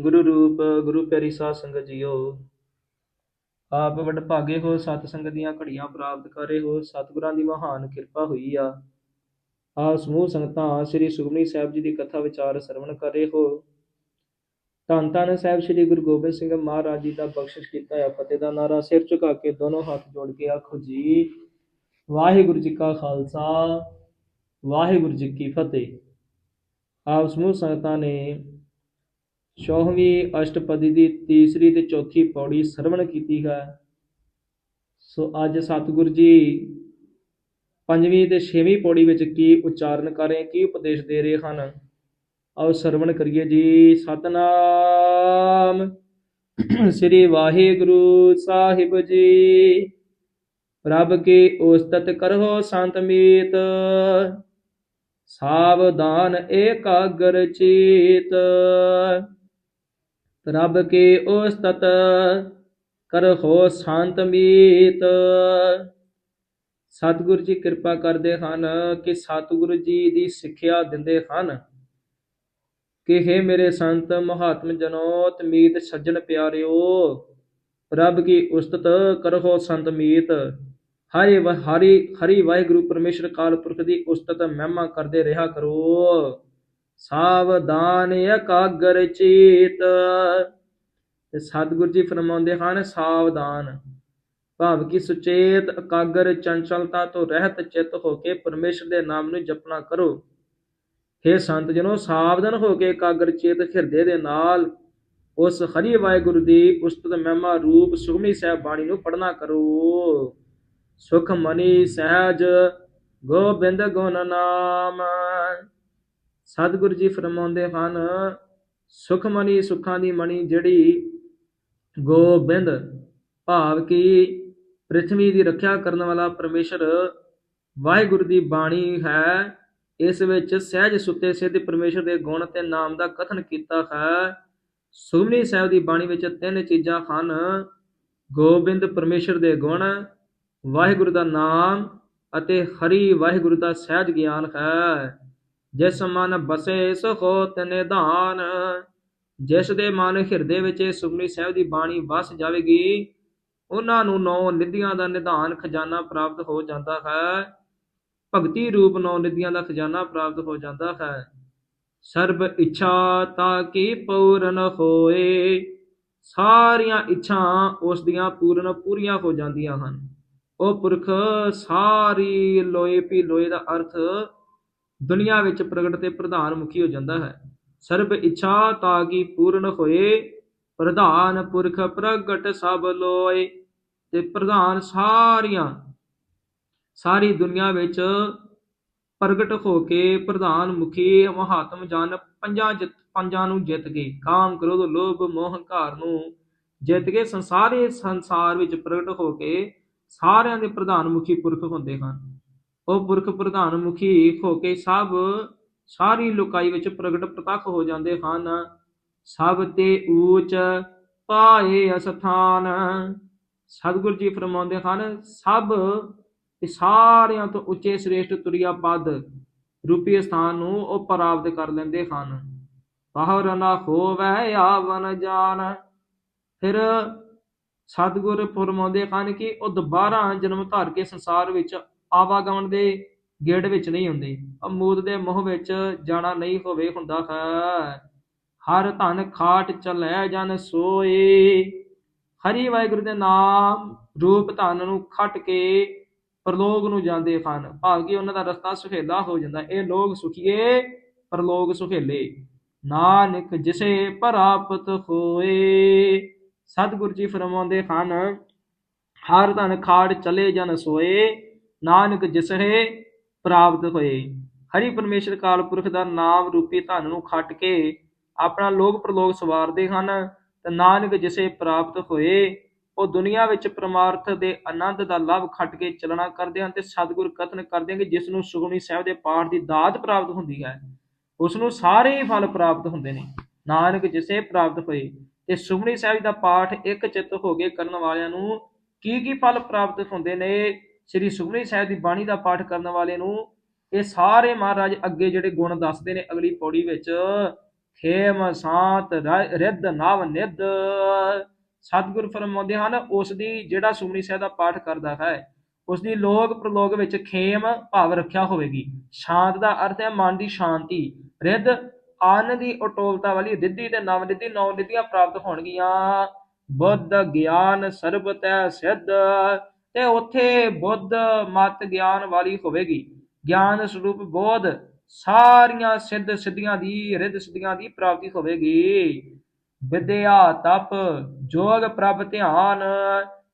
ਗੁਰੂ ਰੂਪ, ਗੁਰੂ ਪਿਆਰੀ ਸਾਧ ਸੰਗਤ ਜੀਓ। ਆਪ ਵਡ ਭਾਗੇ ਹੋ, ਸਤ ਸੰਗਤ ਦੀਆਂ ਘੜੀਆਂ ਪ੍ਰਾਪਤ ਕਰੇ ਹੋ, ਸਤਿਗੁਰਾਂ ਦੀ ਮਹਾਨ ਕਿਰਪਾ ਹੋਈ ਆ। ਆ ਸਮੂਹ ਸੰਗਤਾਂ, ਸ੍ਰੀ ਸੁਖਮਨੀ ਸਾਹਿਬ ਜੀ ਦੀ ਕਥਾ ਵਿਚਾਰ ਸਰਵਣ ਕਰੇ ਹੋ। ਧੰਨ ਧੰਨ ਸਾਹਿਬ ਸ੍ਰੀ ਗੁਰੂ ਗੋਬਿੰਦ ਸਿੰਘ ਮਹਾਰਾਜ ਜੀ ਦਾ ਬਖਸ਼ਿਸ਼ ਕੀਤਾ ਹੈ ਫਤਿਹ ਦਾ ਨਾਰਾ ਸਿਰ ਝੁਕਾ ਕੇ ਦੋਨੋਂ ਹੱਥ ਜੋੜ ਕੇ ਆਖੋ ਜੀ, ਵਾਹਿਗੁਰੂ ਜੀ ਕਾ ਖਾਲਸਾ, ਵਾਹਿਗੁਰੂ ਜੀ ਕੀ ਫਤਿਹ। ਆਪ ਸਮੂਹ ਸੰਗਤਾਂ ਨੇ ਚੌਵੀਂ ਅਸ਼ਟਪਦੀ ਦੀ ਤੀਸਰੀ ਤੇ ਚੌਥੀ ਪੌੜੀ ਸਰਵਣ ਕੀਤੀ ਹੈ। ਸੋ ਅੱਜ ਸਤਿਗੁਰ ਜੀ ਪੰਜਵੀਂ ਤੇ ਛੇਵੀਂ ਪੌੜੀ ਵਿੱਚ ਕੀ ਉਚਾਰਨ ਕਰ ਰਹੇ, ਕੀ ਉਪਦੇਸ਼ ਦੇ ਰਹੇ ਹਨ? ਆਓ ਸਰਵਣ ਕਰੀਏ ਜੀ। ਸਤਨਾਮ ਸ੍ਰੀ ਵਾਹਿਗੁਰੂ ਸਾਹਿਬ ਜੀ। ਪ੍ਰਭ ਕੀ ਉਸਤਤ ਕਰੋ ਸੰਤ ਮੀਤ। ਸਾਵਧਾਨ ਏਕਾਗਰ ਚੀਤ। ਪ੍ਰਭ ਕੀ ਉਸਤਤ ਕਰ ਹੋ ਸੰਤ ਮੀਤ। ਸਤਿਗੁਰੂ ਜੀ ਕਿਰਪਾ ਕਰਦੇ ਹਨ ਕਿ ਸਤਿਗੁਰੂ ਜੀ ਦੀ ਸਿੱਖਿਆ ਦਿੰਦੇ ਹਨ। ਕਿ हे ਮੇਰੇ ਸੰਤ ਮਹਾਤਮ ਜਨੋ ਤਮੀਤ ਸੱਜਣ ਪਿਆਰਿਓ ਪ੍ਰਭ ਕੀ ਉਸਤਤ ਕਰੋ ਸੰਤ ਮੀਤ। ਹਰਿ ਵ- ਹਰੀ ਹਰੀ ਵਾਹਿਗੁਰੂ ਪਰਮੇਸ਼ਰ ਕਾਲ ਪੁਰਖ ਦੀ ਉਸਤਤ ਮਹਿਮਾ ਕਰਦੇ ਰਿਹਾ ਕਰੋ। ਸਾਵਧਾਨ ਇਕਾਗਰ ਚੀਤ। ਤੇ ਸਤਿਗੁਰੂ ਜੀ ਫਰਮਾਉਂਦੇ ਹਨ, ਸਾਵਧਾਨ। ਭਾਵ ਕਿ ਸੁਚੇਤ, ਇਕਾਗਰ, ਚੰਚਲਤਾ ਤੋਂ ਰਹਿਤ ਚਿੱਤ ਹੋ ਕੇ ਪਰਮੇਸ਼ਰ ਦੇ ਨਾਮ ਨੂੰ ਜਪਣਾ ਕਰੋ। हे ਸੰਤ ਜਨੋ, ਸਾਵਧਾਨ ਹੋ ਕੇ ਇਕਾਗਰ ਚੇਤ ਹਿਰਦੇ ਦੇ ਨਾਲ ਉਸ ਹਰੀ ਵਾਹਿਗੁਰੂ ਦੀ ਉਸਤਤ ਮਹਿਮਾ ਰੂਪ ਸੁਖਮੀ ਸਾਹਿਬ ਬਾਣੀ ਨੂੰ ਪੜਨਾ ਕਰੋ। ਸੁਖ ਮਨੀ ਸਹਿਜ, ਗੋਬਿੰਦ ਗੁਣ ਨਾਮ। ਸਤਿਗੁਰੂ ਜੀ ਫਰਮਾਉਂਦੇ ਹਨ, ਸੁਖ ਸੁੱਖਾਂ ਦੀ ਮਣੀ ਜਿਹੜੀ ਗੋਬਿੰਦ ਭਾਵ ਕਿ ਪ੍ਰithvi ਦੀ ਰੱਖਿਆ ਕਰਨ ਵਾਲਾ ਪਰਮੇਸ਼ਰ ਵਾਹਿਗੁਰੂ ਦੀ ਬਾਣੀ ਹੈ, ਇਸ ਵਿੱਚ ਸਹਿਜ ਸੁੱਤੇ ਸਿੱਧ ਪਰਮੇਸ਼ਰ ਦੇ ਗੁਣ ਤੇ ਨਾਮ ਦਾ ਕਥਨ ਕੀਤਾ ਹੈ। ਸੁਖਮਨੀ ਸਾਹਿਬ ਦੀ ਬਾਣੀ ਵਿੱਚ ਤਿੰਨ ਚੀਜ਼ਾਂ ਹਨ, ਗੋਬਿੰਦ ਪਰਮੇਸ਼ਰ ਦੇ ਗੁਣ, ਵਾਹਿਗੁਰੂ ਦਾ ਨਾਮ ਅਤੇ ਹਰੀ ਵਾਹਿਗੁਰੂ ਦਾ ਸਹਿਜ ਗਿਆਨ ਹੈ। ਜਿਸ ਮਨ ਬਸੇ ਸੋ ਨਿਧਾਨ ਜਿਸ ਦੇ ਮਨ ਹਿਰਦੇ ਵਿੱਚ ਇਹ ਸੁਖਮਨੀ ਸਾਹਿਬ ਦੀ ਬਾਣੀ ਵਸ ਜਾਵੇਗੀ, ਉਹਨਾਂ ਨੂੰ ਨੌ ਨਿਧੀਆਂ ਦਾ ਨਿਧਾਨ ਖਜ਼ਾਨਾ ਪ੍ਰਾਪਤ ਹੋ ਜਾਂਦਾ ਹੈ। ਭਗਤੀ ਰੂਪ ਨੌ ਨਿਧੀਆਂ ਦਾ ਖਜ਼ਾਨਾ ਪ੍ਰਾਪਤ ਹੋ ਜਾਂਦਾ ਹੈ। ਸਰਬ ਇੱਛਾ ਤਾਂ ਕੀ ਪੂਰਨ ਹੋਏ, ਸਾਰੀਆਂ ਇੱਛਾ ਉਸ ਦੀਆਂ ਪੂਰਨ ਪੂਰੀਆਂ ਹੋ ਜਾਂਦੀਆਂ ਹਨ। ਉਹ ਪੁਰਖ ਸਾਰੀ ਲੋਏ ਪੀ ਲੋਏ ਦਾ ਅਰਥ ਦੁਨੀਆ ਵਿੱਚ ਪ੍ਰਗਟ ਤੇ ਪ੍ਰਧਾਨ ਮੁਖੀ ਹੋ ਜਾਂਦਾ ਹੈ। ਸਰਬ ਇੱਛਾ ਤਾਂ ਕੀ ਪੂਰਨ ਹੋਏ, ਪ੍ਰਧਾਨ ਪੁਰਖ ਪ੍ਰਗਟ ਸਭ ਲੋਏ। ਤੇ ਪ੍ਰਧਾਨ ਸਾਰੀਆਂ, ਸਾਰੀ ਦੁਨੀਆ ਵਿੱਚ ਪ੍ਰਗਟ ਹੋ ਕੇ ਪ੍ਰਧਾਨ ਮੁਖੀ, ਮਹਾਤਮ ਜਨ ਪੰਜਾਂ ਜਿੱਤ, ਪੰਜਾਂ ਨੂੰ ਜਿੱਤ ਕੇ ਕਾਮ ਕ੍ਰੋਧ, ਲੋਭ, ਮੋਹ, ਹੰਕਾਰ ਨੂੰ ਜਿੱਤ ਕੇ ਸੰਸਾਰੇ ਸੰਸਾਰ ਵਿੱਚ ਪ੍ਰਗਟ ਹੋ ਕੇ ਸਾਰਿਆਂ ਦੇ ਪ੍ਰਧਾਨ ਮੁਖੀ ਪੁਰਖ ਹੁੰਦੇ ਹਨ। ਉਹ ਪੁਰਖ ਪ੍ਰਧਾਨ ਮੁਖੀ ਹੋ ਕੇ ਸਭ, ਸਾਰੀ ਲੋਕਾਈ ਵਿੱਚ ਪ੍ਰਗਟ ਪ੍ਰਤੱਖ ਹੋ ਜਾਂਦੇ ਹਨ। ਸਭ ਤੇ ਊਚ ਪਾਏ ਅਸਥਾਨ। ਸਤਿਗੁਰ ਜੀ ਫਰਮਾਉਂਦੇ ਹਨ, ਸਭ ਤੇ ਸਾਰਿਆਂ ਤੋਂ ਉੱਚੇ ਸ੍ਰੇਸ਼ਟ ਤੁਰਿਆ ਪਦ ਰੂਪੀ ਸਥਾਨ ਨੂੰ ਉਹ ਪ੍ਰਾਪਤ ਕਰ ਲੈਂਦੇ ਹਨ। ਬਾਹਰ ਨਾ ਹੋਵੇ ਆਵਨ ਜਾਨ ਫਿਰ ਸਤਿਗੁਰ ਫਰਮਾਉਂਦੇ ਹਨ ਕਿ ਉਹ ਦੁਬਾਰਾ ਜਨਮ ਧਾਰ ਕੇ ਸੰਸਾਰ ਵਿੱਚ ਆਵਾਗਮਨ ਦੇ ਗੇੜ ਵਿੱਚ ਨਹੀਂ ਹੁੰਦੇ। ਅਮੂਦ ਦੇ ਮੋਹ ਵਿੱਚ ਜਾਣਾ ਨਹੀਂ ਹੋਵੇ ਹੁੰਦਾ ਹੈ ਹਰ ਧਨ ਖਾਟ ਚਲੈ ਜਨ ਸੋਏ। ਹਰੀ ਵਾਹਿਗੁਰੂ ਦੇ ਨਾਮ ਰੂਪ ਧਨ ਨੂੰ ਖੱਟ ਕੇ ਪਰਲੋਕ ਨੂੰ ਜਾਂਦੇ ਹਨ। ਭਾਵ ਕਿ ਉਹਨਾਂ ਦਾ ਰਸਤਾ ਸੁਖੇਲਾ ਹੋ ਜਾਂਦਾ। ਇਹ ਲੋਕ ਸੁਖੀਏ ਪਰਲੋਕ ਸੁਖੇਲੇ ਨਾਨਕ ਜਿਸੇ ਪ੍ਰਾਪਤ ਹੋਏ। ਸਤਿਗੁਰੂ ਜੀ ਫਰਮਾਉਂਦੇ ਹਨ, ਹਰ ਧਨ ਖਾੜ ਚਲੇ ਜਨ ਸੋਏ। ਨਾਨਕ ਜਿਸਰੇ ਪ੍ਰਾਪਤ ਹੋਏ। ਹਰੀ ਪਰਮੇਸ਼ਰ ਕਾਲ ਪੁਰਖ ਦਾ ਨਾਮ ਰੂਪੀ ਧਨ ਨੂੰ ਖੱਟ ਕੇ ਆਪਣਾ ਲੋਕ ਪ੍ਰਲੋਕ ਸਵਾਰਦੇ ਹਨ ਤੇ ਨਾਨਕ ਜਿਸੇ ਪ੍ਰਾਪਤ ਹੋਏ, ਉਹ ਦੁਨੀਆ ਵਿੱਚ ਪ੍ਰਮਾਰਥ ਦੇ ਆਨੰਦ ਦਾ ਲਾਭ ਖੱਟ ਕੇ ਚਲਣਾ ਕਰਦੇ ਹਨ ਤੇ ਸਤਿਗੁਰ ਕਥਨ ਕਰਦੇ ਹਨ ਕਿ ਜਿਸ ਨੂੰ ਸੁਖਮਨੀ ਸਾਹਿਬ ਦੇ ਪਾਠ ਦੀ ਦਾਤ ਪ੍ਰਾਪਤ ਹੁੰਦੀ ਹੈ ਉਸ ਨੂੰ ਸਾਰੇ ਹੀ ਫਲ ਪ੍ਰਾਪਤ ਹੁੰਦੇ ਨੇ। ਨਾਨਕ ਜਿਸੇ ਪ੍ਰਾਪਤ ਹੋਏ ਤੇ ਸੁਖਮਨੀ ਸਾਹਿਬ ਦਾ ਪਾਠ ਇੱਕ ਚਿੱਤ ਹੋ ਕੇ ਕਰਨ ਵਾਲਿਆਂ ਨੂੰ ਕੀ ਕੀ ਫਲ ਪ੍ਰਾਪਤ ਹੁੰਦੇ ਨੇ ਸ੍ਰੀ ਸੁਖਮਨੀ ਸਾਹਿਬ ਦੀ ਬਾਣੀ ਦਾ ਪਾਠ ਕਰਨ ਵਾਲੇ ਨੂੰ ਇਹ ਸਾਰੇ ਮਹਾਰਾਜ ਅੱਗੇ ਜਿਹੜੇ ਗੁਣ ਦੱਸਦੇ ਨੇ ਅਗਲੀ ਪੌੜੀ ਵਿੱਚ, ਖੇਮ ਸ਼ਾਂਤ ਰਿੱਧ ਨਵ ਨਿੱਧ। ਸਤਿਗੁਰ ਫਰਮਾਉਂਦੇ ਹਨ ਉਸ ਦੀ ਜਿਹੜਾ ਸੁਖਮਨੀ ਸਾਹਿਬ ਦਾ ਪਾਠ ਕਰਦਾ ਹੈ ਉਸ ਦੀ ਲੋਕ ਪ੍ਰਲੋਕ ਵਿੱਚ ਖੇਮ ਭਾਵ ਰੱਖਿਆ ਹੋਵੇਗੀ। ਸ਼ਾਂਤ ਦਾ ਅਰਥ ਹੈ ਮਨ ਦੀ ਸ਼ਾਂਤੀ, ਰਿੱਧ ਆਨੰਦ ਦੀ ਅਟੋਲਤਾ ਵਾਲੀ ਰਿੱਧੀ ਤੇ ਨਵ ਨਿੱਧੀ ਨੌ ਨਿੱਧੀਆਂ ਪ੍ਰਾਪਤ ਹੋਣਗੀਆਂ। ਬੁੱਧ ਗਿਆਨ ਸਰਬਤੈ ਸਿੱਧ। ਤੇ ਉੱਥੇ ਬੁੱਧ ਮਤ ਗਿਆਨ ਵਾਲੀ ਹੋਵੇਗੀ। ਗਿਆਨ ਸਰੂਪ ਬੋਧ ਸਾਰੀਆਂ ਸਿੱਧ ਸਿੱਧੀਆਂ ਦੀ, ਰਿੱਧ ਸਿੱਧੀਆਂ ਦੀ ਪ੍ਰਾਪਤੀ ਹੋਵੇਗੀ। ਵਿਦਿਆ ਤਪ, ਜੋਗ ਪ੍ਰਭ ਧਿਆਨ,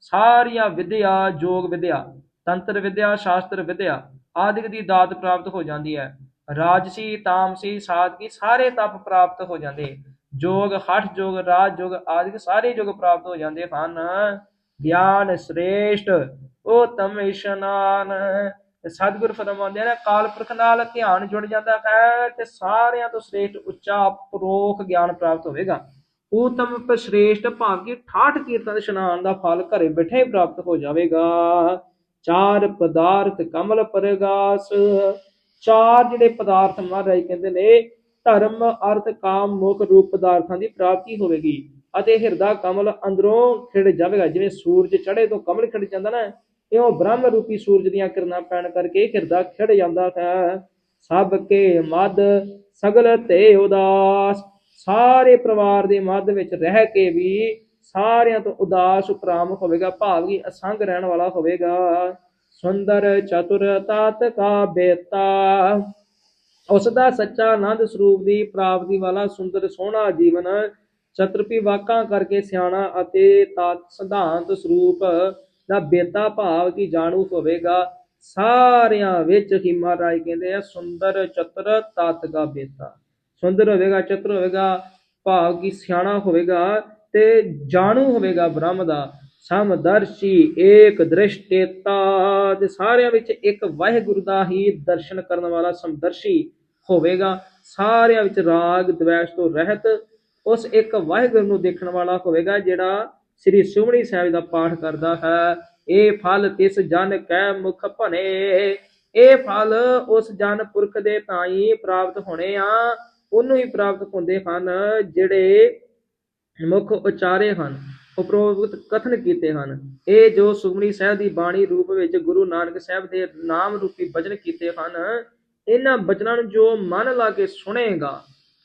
ਸਾਰੀਆਂ ਵਿਦਿਆ, ਜੋਗ ਵਿਦਿਆ, ਤੰਤਰ ਵਿਦਿਆ, ਸ਼ਾਸਤਰ ਵਿਦਿਆ ਆਦਿਕ ਦੀ ਦਾਤ ਪ੍ਰਾਪਤ ਹੋ ਜਾਂਦੀ ਹੈ। ਰਾਜਸੀ, ਤਾਮਸੀ ਸਾਧਕੀ ਸਾਰੇ ਤਪ ਪ੍ਰਾਪਤ ਹੋ ਜਾਂਦੇ। ਜੋਗ, ਹਠ ਜੋਗ, ਰਾਜ ਜੋਗ ਆਦਿਕ ਸਾਰੇ ਜੋਗ ਪ੍ਰਾਪਤ ਹੋ ਜਾਂਦੇ ਹਨ। ਗਿਆਨ ਸ੍ਰੇਸ਼ਟ ਉਤਮ ਇਸ਼ਨਾਨ ਸਤਿਗੁਰ ਫਰਮਾਉਂਦੇ ਨੇ, ਕਾਲ ਪੁਰਖ ਨਾਲ ਧਿਆਨ ਜੁੜ ਜਾਂਦਾ ਹੈ ਤੇ ਸਾਰਿਆਂ ਤੋਂ ਸ੍ਰੇਸ਼ਟ ਉੱਚਾ ਪਰੋਖ ਗਿਆਨ ਪ੍ਰਾਪਤ ਹੋਵੇਗਾ। ਉਤਮ ਪ ਸ੍ਰੇਸ਼ਟ ਭਾਵ ਕਿ ਠਾਠ ਕੀਰਤਨ ਦੇ ਇਸ਼ਨਾਨ ਦਾ ਫਲ ਘਰੇ ਬੈਠੇ ਪ੍ਰਾਪਤ ਹੋ ਜਾਵੇਗਾ। ਚਾਰ ਪਦਾਰਥ ਕਮਲ ਪਰਗਾਸ। ਚਾਰ ਜਿਹੜੇ ਪਦਾਰਥ ਮਹਾਰਾਜ ਕਹਿੰਦੇ ਨੇ, ਧਰਮ, ਅਰਥ, ਕਾਮ, ਮੁਖ, ਰੂਪ ਪਦਾਰਥਾਂ ਦੀ ਪ੍ਰਾਪਤੀ ਹੋਵੇਗੀ। ਅਤੇ ਹਿਰਦਾ ਕਮਲ ਅੰਦਰੋਂ ਖਿੜ ਜਾਵੇਗਾ। ਜਿਵੇਂ ਸੂਰਜ ਚੜੇ ਤੋਂ ਕਮਲ ਖਿੜ ਜਾਂਦਾ ਨਾ, ਇਉਂ ਬ੍ਰਹਮ ਰੂਪੀ ਸੂਰਜ ਦੀਆਂ ਕਿਰਨਾਂ ਪੈਣ ਕਰਕੇ ਹਿਰਦਾ ਖਿੜ ਜਾਂਦਾ ਹੈ। ਸਭ ਕੇ ਮਦ ਸਗਲ ਤੇ ਉਦਾਸ। ਸਾਰੇ ਪਰਿਵਾਰ ਦੇ ਮੱਧ ਵਿੱਚ ਰਹਿ ਕੇ ਵੀ ਸਾਰਿਆਂ ਤੋਂ ਉਦਾਸ ਉਪਰਾਮ ਹੋਵੇਗਾ। ਭਾਵ ਕਿ ਅਸੰਗ ਰਹਿਣ ਵਾਲਾ ਹੋਵੇਗਾ। ਸੁੰਦਰ ਚਤੁਰ ਤਾਤ ਕਾ ਬੇਤਾ। ਉਸ ਦਾ ਸੱਚਾ ਆਨੰਦ ਸਰੂਪ ਦੀ ਪ੍ਰਾਪਤੀ ਵਾਲਾ ਸੁੰਦਰ ਸੋਹਣਾ ਜੀਵਨ ਚਤੁਰਪੀ ਵਾਕਾਂ ਕਰਕੇ ਸਿਆਣਾ ਅਤੇ ਤਾਤ ਸਿਧਾਂਤ ਸਰੂਪ ਦਾ ਬੇਤਾ ਭਾਵ ਕੀ ਜਾਣੂ ਹੋਵੇਗਾ। ਸਾਰਿਆਂ ਵਿੱਚ ਹੀ ਮਹਾਰਾਜ ਕਹਿੰਦੇ ਆ, ਸੁੰਦਰ ਚਤੁਰ ਤਾਤ ਬੇਤਾ ਸੁੰਦਰ ਹੋਵੇਗਾ, ਚਤੁਰ ਹੋਵੇਗਾ, ਭਾਵ ਕੀ ਸਿਆਣਾ ਹੋਵੇਗਾ ਤੇ ਜਾਣੂ ਹੋਵੇਗਾ ਬ੍ਰਹਮ ਦਾ। ਸਮਦਰਸ਼ੀ ਏਕ ਦ੍ਰਿਸ਼ਟੇਤਾ ਤੇ ਸਾਰਿਆਂ ਵਿੱਚ ਇੱਕ ਵਾਹਿਗੁਰੂ ਦਾ ਹੀ ਦਰਸ਼ਨ ਕਰਨ ਵਾਲਾ ਸਮਦਰਸ਼ੀ ਹੋਵੇਗਾ। ਸਾਰਿਆਂ ਵਿੱਚ ਰਾਗ, ਦਵੇਸ਼ ਤੋਂ ਰਹਿਤ ਉਸ ਇੱਕ ਵਾਹਿਗੁਰੂ ਨੂੰ ਦੇਖਣ ਵਾਲਾ ਹੋਵੇਗਾ, ਜਿਹੜਾ ਸ੍ਰੀ ਸੁਖਮਨੀ ਸਾਹਿਬ ਦਾ ਪਾਠ ਕਰਦਾ ਹੈ। ਇਹ ਫਲ ਤਿਸ ਜਨ ਕੈ ਮੁਖ ਭਨੇ ਇਹ ਫਲ ਉਸ ਜਨ ਪੁਰਖ ਦੇ ਤਾਈ ਪ੍ਰਾਪਤ ਹੋਣੇ ਆ। ਉਹਨੂੰ ਹੀ ਪ੍ਰਾਪਤ ਹੁੰਦੇ ਹਨ, ਜਿਹੜੇ ਮੁਖ ਉਚਾਰੇ ਹਨ, ਉਪਰੋਕਤ ਕਥਨ ਕੀਤੇ ਹਨ। ਇਹ ਜੋ ਸੁਖਮਨੀ ਸਾਹਿਬ ਦੀ ਬਾਣੀ ਰੂਪ ਵਿੱਚ ਗੁਰੂ ਨਾਨਕ ਸਾਹਿਬ ਦੇ ਨਾਮ ਰੂਪੀ ਬਚਨ ਕੀਤੇ ਹਨ, ਇਹਨਾਂ ਬਚਨਾਂ ਨੂੰ ਜੋ ਮਨ ਲਾ ਕੇ ਸੁਣੇਗਾ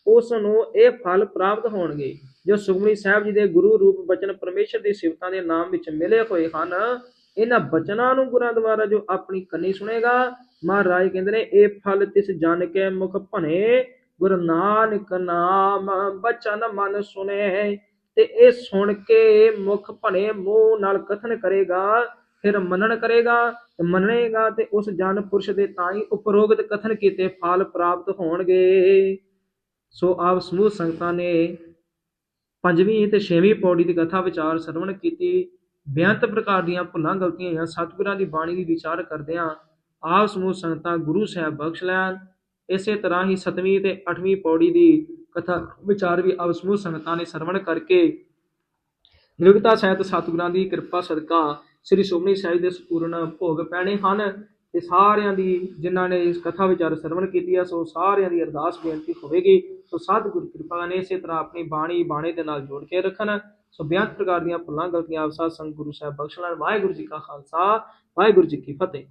ਉਸ ਨੂੰ ਇਹ ਫਲ ਪ੍ਰਾਪਤ ਹੋਣਗੇ। ਜੋ ਸੁਖਮਨੀ ਸਾਹਿਬ ਜੀ ਦੇ ਗੁਰੂ ਰੂਪ ਬਚਨ ਪਰਮੇਸ਼ਰ ਦੀ ਸਿਫਤਾਂ ਦੇ ਨਾਮ ਵਿੱਚ ਮਿਲੇ ਹੋਏ ਹਨ, ਇਹਨਾਂ ਬਚਨਾਂ ਨੂੰ ਗੁਰਾਂ ਦੁਆਰਾ ਜੋ ਆਪਣੀ ਕੰਨੀ ਸੁਣੇਗਾ, ਮਹਾਰਾਜ ਕਹਿੰਦੇ ਨੇ, ਇਹ ਫਲ ਤਿਸ ਜਨ ਕੇ ਮੁਖ ਭਣੇ, ਗੁਰੂ ਨਾਨਕ ਨਾਮ ਬਚਨ ਮਨ ਸੁਨੇ ਤੇ ਇਹ ਸੁਣ ਕੇ ਮੁਖ ਭਣੇ ਮੂੰਹ ਨਾਲ ਕਥਨ ਕਰੇਗਾ, ਫਿਰ ਮੰਨਣ ਕਰੇਗਾ, ਤੇ ਮੰਨੇਗਾ, ਤੇ ਉਸ ਜਨ ਪੁਰਸ਼ ਦੇ ਤਾਂ ਹੀ ਉਪਰੋਕਤ ਕਥਨ ਕੀਤੇ ਫਲ ਪ੍ਰਾਪਤ ਹੋਣਗੇ। ਸੋ ਆਪ ਸਮੂਹ ਸੰਗਤਾਂ ਨੇ ਪੰਜਵੀਂ ਤੇ ਛੇਵੀਂ ਪੌੜੀ ਦੀ ਕਥਾ ਵਿਚਾਰ ਸਰਵਣ ਕੀਤੀ। ਬੇਅੰਤ ਪ੍ਰਕਾਰ ਦੀਆਂ ਭੁੱਲਾਂ ਗਲਤੀਆਂ ਹੋਈਆਂ। ਸਤਿਗੁਰਾਂ ਦੀ ਬਾਣੀ ਦੀ ਵਿਚਾਰ ਕਰਦਿਆਂ ਆਪ ਸਮੂਹ ਸੰਗਤਾਂ ਗੁਰੂ ਸਾਹਿਬ ਬਖਸ਼ ਲੈਣ। ਇਸੇ ਤਰ੍ਹਾਂ ਹੀ ਸਤਵੀਂ ਤੇ ਅੱਠਵੀਂ ਪੌੜੀ ਦੀ ਕਥਾ ਵਿਚਾਰ ਵੀ ਆਪ ਸਮੂਹ ਸੰਗਤਾਂ ਨੇ ਸਰਵਣ ਕਰਕੇ ਨਿਰਗਤਾ ਸਹਿਤ ਸਤਿਗੁਰਾਂ ਦੀ ਕਿਰਪਾ ਸਦਕਾ ਸ੍ਰੀ ਸੋਮਣੀ ਸਾਹਿਬ ਦੇ ਸੰਪੂਰਨ ਭੋਗ ਪੈਣੇ ਹਨ। ਤੇ ਸਾਰਿਆਂ ਦੀ ਜਿਨ੍ਹਾਂ ਨੇ ਇਸ ਕਥਾ ਵਿਚਾਰ ਸਰਵਣ ਕੀਤੀ ਹੈ ਸੋ ਸਾਰਿਆਂ ਦੀ ਅਰਦਾਸ ਬੇਨਤੀ ਹੋਵੇਗੀ। ਸੋ ਸਤਿਗੁਰ ਕਿਰਪਾ ਨੇ ਇਸੇ ਤਰ੍ਹਾਂ ਆਪਣੀ ਬਾਣੀ ਬਾਣੇ ਦੇ ਨਾਲ ਜੋੜ ਕੇ ਰੱਖਣ। ਸੋ ਬੇਅੰਤ ਪ੍ਰਕਾਰ ਦੀਆਂ ਭੁੱਲਾਂ, ਗਲਤੀਆਂ ਆਪ ਸਾਧ ਸੰਗ ਗੁਰੂ ਸਾਹਿਬ ਬਖਸ਼ ਲੈਣ ਵਾਹਿਗੁਰੂ ਜੀ ਕਾ ਖਾਲਸਾ, ਵਾਹਿਗੁਰੂ ਜੀ ਕੀ ਫਤਿਹ।